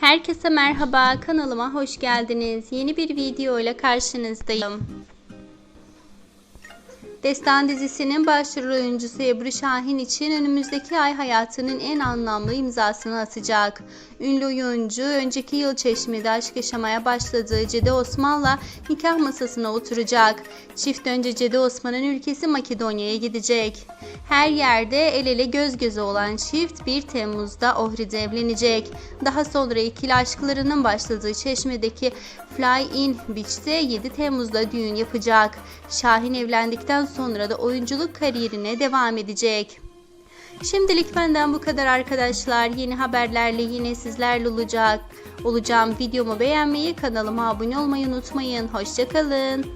Herkese merhaba, kanalıma hoş geldiniz. Yeni bir video ile karşınızdayım. Destan dizisinin başrol oyuncusu Ebru Şahin için önümüzdeki ay hayatının en anlamlı imzasını atacak. Ünlü oyuncu önceki yıl Çeşme'de aşk yaşamaya başladığı Cede Osman'la nikah masasına oturacak. Çift önce Cede Osman'ın ülkesi Makedonya'ya gidecek. Her yerde el ele göz göze olan çift 1 Temmuz'da Ohri'de evlenecek. Daha sonra ikili aşklarının başladığı Çeşme'deki Fly In Beach'te 7 Temmuz'da düğün yapacak. Şahin evlendikten sonra da oyunculuk kariyerine devam edecek. Şimdilik benden bu kadar arkadaşlar. Yeni haberlerle yine sizlerle olacak. Olacağım videomu beğenmeyi, kanalıma abone olmayı unutmayın. Hoşçakalın.